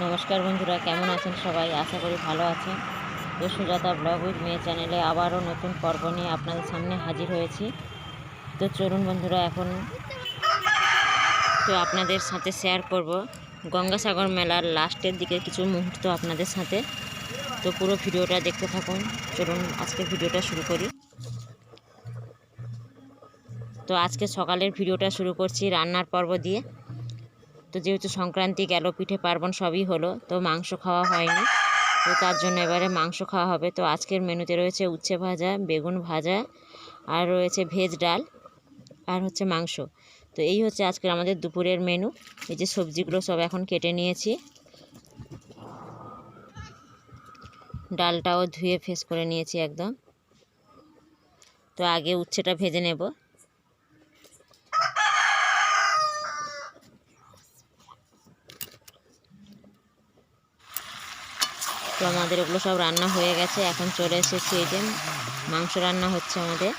নমস্কার বন্ধুরা, কেমন আছেন সবাই? আশা করি ভালো আছেন। তো সুজাতা ব্লগ উইথ মেয়ে চ্যানেলে আবারও নতুন পর্ব নিয়ে আপনাদের সামনে হাজির হয়েছি। তো চলুন বন্ধুরা, এখন তো আপনাদের সাথে শেয়ার করব। গঙ্গাসাগর মেলার লাস্টের দিকে কিছু মুহূর্ত আপনাদের সাথে। তো পুরো ভিডিওটা দেখতে থাকুন। চলুন আজকে ভিডিওটা শুরু করি। তো আজকে সকালের ভিডিওটা শুরু করছি রান্নার পর্ব দিয়ে। তো যেহেতু সংক্রান্তি গেল, পিঠে পার্বণ সবই হলো, তো মাংস খাওয়া হয়নি। তো তার জন্য এবারে মাংস খাওয়া হবে। তো আজকের মেনুতে রয়েছে উচ্ছে ভাজা, বেগুন ভাজা, আর রয়েছে ভেজ ডাল, আর হচ্ছে মাংস। তো এই হচ্ছে আজকের আমাদের দুপুরের মেনু। এই যে সবজিগুলো সব এখন কেটে নিয়েছি। ডালটাও ধুয়ে ফেস করে নিয়েছি একদম। তো আগে উচ্ছেটা ভেজে নেব। তো আমাদের ওগুলো সব রান্না হয়ে গেছে, এখন চলে এসেছি এই যে মাংস রান্না হচ্ছে আমাদের।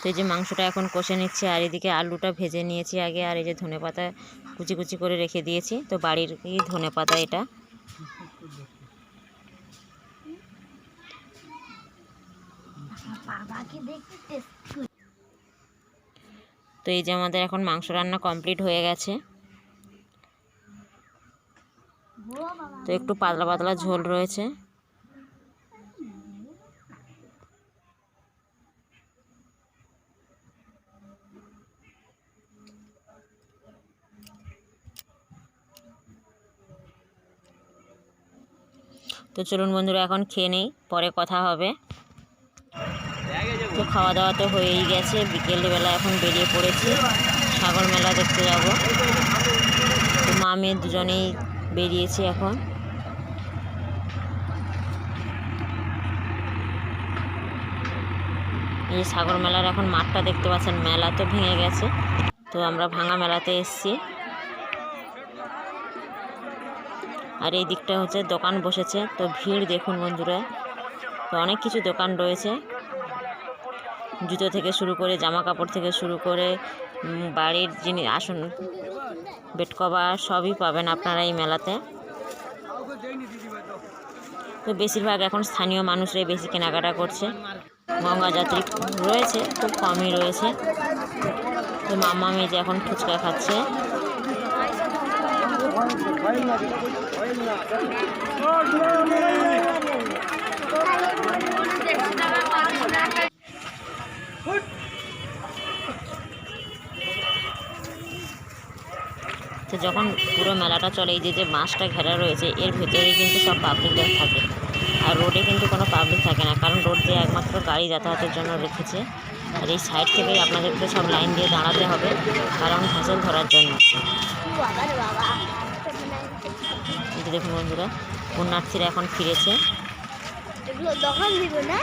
তো এই যে মাংসটা এখন কষে নিচ্ছি, আর এদিকে আলুটা ভেজে নিয়েছি আগে, আর এই যে ধনে পাতা কুচি কুচি করে রেখে দিয়েছি। তো বাড়ির কি ধনে পাতা এটা? বাবাকে দেখতে তো এই যে আমাদের এখন মাংস রান্না কমপ্লিট হয়ে গেছে। তো একটু পাতলা পাতলা ঝোল রয়েছে। তো চলুন বন্ধুরা, এখন খেয়ে নেই, পরে কথা হবে। তো খাওয়া দাওয়া তো হয়েই গেছে। বিকেলবেলা এখন বেরিয়ে পড়েছি। সাগর মেলা দেখতে যাব। তো মা, মেয়ে দুজনেই বেরিয়েছি এখন। এই সাগর মেলার এখন মাঠটা দেখতে পাচ্ছেন, মেলা তো ভেঙে গেছে। তো আমরা ভাঙা মেলাতে এসছি। আর এই দিকটা হচ্ছে দোকান বসেছে। তো ভিড় দেখুন বন্ধুরা। তো অনেক কিছু দোকান রয়েছে। জুতো থেকে শুরু করে জামা কাপড় থেকে শুরু করে বাড়ির জিনিস, আসন, বেড কভার সবই পাবেন আপনারা এই মেলাতে। তো বেশিরভাগ এখন স্থানীয় মানুষরাই বেশি কেনাকাটা করছে। গঙ্গা যাত্রী রয়েছে, খুব কমই রয়েছে। তো মামা মেয়ে এখন ফুচকা খাচ্ছে। তো যখন পুরো মেলাটা চলে, এই যে যে মাছটা ঘেরা রয়েছে, এর ভেতরেই কিন্তু সব পাবলিকদের থাকে। আর রোডে কিন্তু কোনো পাবলিক থাকে না, কারণ রোড দিয়ে একমাত্র গাড়ি যাতায়াতের জন্য রেখেছে। আর এই সাইড থেকেই আপনাদেরকে সব লাইন দিয়ে দাঁড়াতে হবে, কারণ ভেসেল ধরার জন্য। দেখুন বন্ধুরা, পুণ্যার্থীরা এখন ফিরেছে। দিব না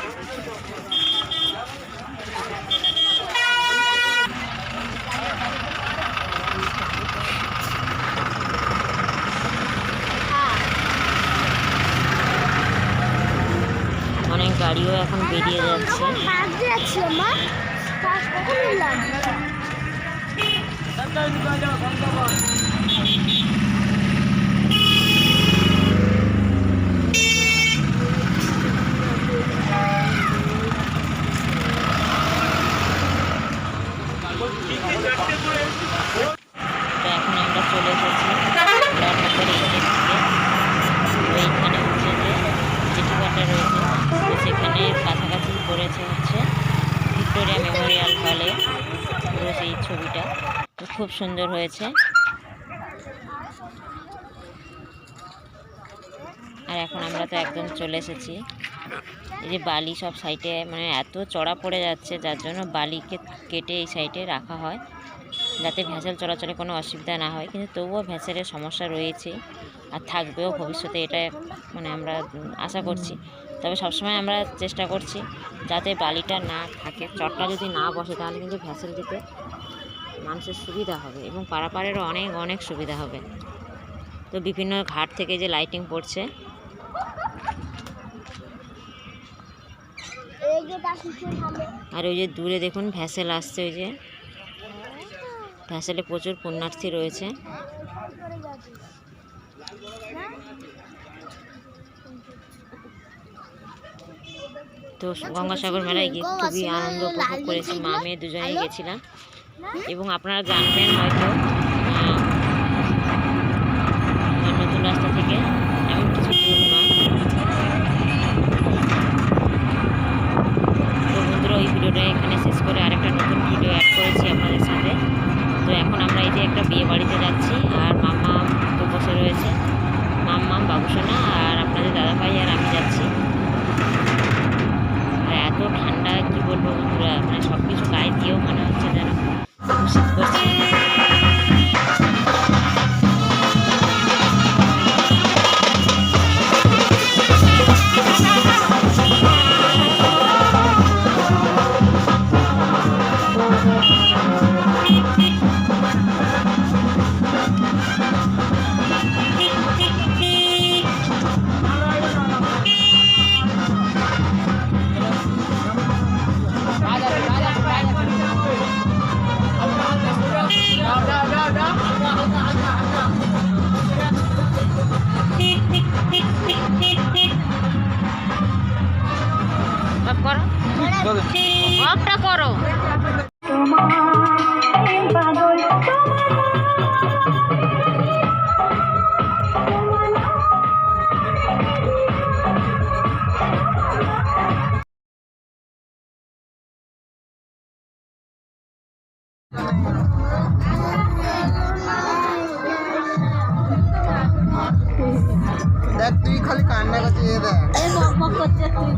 অনেক গাড়িও এখন বেরিয়ে যাচ্ছে। এখন আমরা চলে এসেছি। রান্নাঘরে এসে তো জেঠিঘাটা রয়েছে, তো সেখানে কাছাকাছি করেছে হচ্ছে ভিক্টোরিয়া মেমোরিয়াল হলে সেই ছবিটা। তো খুব সুন্দর হয়েছে। আর এখন আমরা তো একদম চলে এসেছি। এই যে বালি সব সাইডে মানে এত চড়া পড়ে যাচ্ছে, যার জন্য বালিকে কেটে এই সাইডে রাখা হয়। যাতে ভ্যাসেল চলাচলে কোনো অসুবিধা না হয়। কিন্তু তবুও ভ্যাসেলের সমস্যা রয়েছে আর থাকবেও ভবিষ্যতে এটা মানে আমরা আশা করছি। তবে সবসময় আমরা চেষ্টা করছি যাতে বালিটা না থাকে চটটা যদি না বসে তাহলে কিন্তু ভ্যাসেল দিতে মানুষের সুবিধা হবে এবং পারাপারেরও অনেক অনেক সুবিধা হবে। তো বিভিন্ন ঘাট থেকে যে লাইটিং পড়ছে। আর ওই যে দূরে দেখুন ভ্যাসেল আসছে ওই যে। ভ্যাসেলে প্রচুর পুণ্যার্থী রয়েছে। তো গঙ্গাসাগর মেলায় গিয়ে খুবই আনন্দ উপভোগ করেছি। মা মেয়ে দুজনেই গেছিলাম। এবং আপনারা জানবেন হয়তো অফটা করো। দেখ তুই খালি কান্না করছিস দেখ। বক বক করতে তুই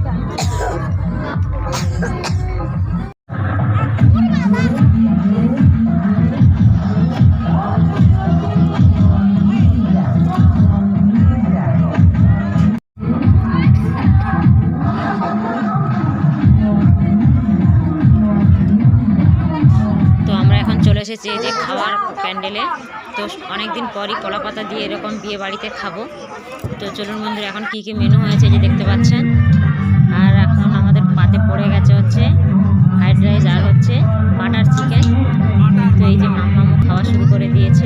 যে খাওয়ার প্যান্ডেলে। তো অনেক দিন পরই কলা পাতা দিয়ে এরকম বিয়ে বাড়িতে খাব। তো চলুন বন্ধুরা এখন কি কি মেনু হয়েছে যে দেখতে পাচ্ছেন? আর এখন আমাদের পাতে পড়ে গেছে হচ্ছে ফ্রাইড রাইস আর হচ্ছে বাটার চিকেন তো এই যে মাম্মামু খাওয়া শুরু করে দিয়েছে।